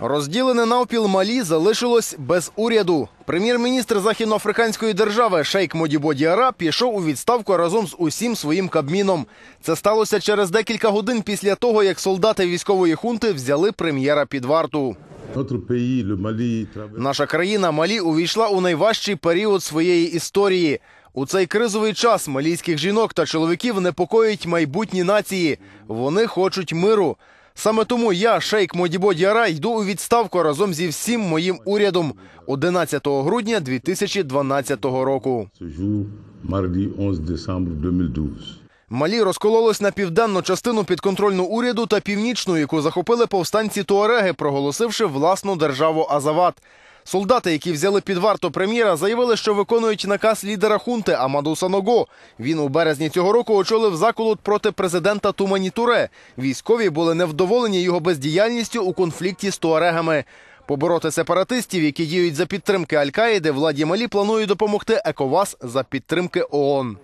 Розділене навпіл Малі залишилось без уряду. Прем'єр-міністр західноафриканської держави Шейк Модібо Діара пішов у відставку разом з усім своїм кабміном. Це сталося через декілька годин після того, як солдати військової хунти взяли прем'єра під варту. Наша країна Малі увійшла у найважчий період своєї історії. У цей кризовий час малійських жінок та чоловіків непокоїть майбутні нації. Вони хочуть миру. Саме тому я, шейк Модібо Діара, йду у відставку разом зі всім моїм урядом 11 грудня 2012 року. ce jour, mardi 11 décembre 2012. Малі розкололось на південну частину підконтрольну уряду та північну, яку захопили повстанці Туареги, проголосивши власну державу Азават. Солдати, які взяли під варту прем'єра, заявили, що виконують наказ лідера хунти Амаду Саного. Він у березні цього року очолив заколот проти президента Тумані Туре. Військові були невдоволені його бездіяльністю у конфлікті з туарегами. Побороти сепаратистів, які діють за підтримки Аль-Каїди, владі Малі планує допомогти ЕКОВАС за підтримки ООН.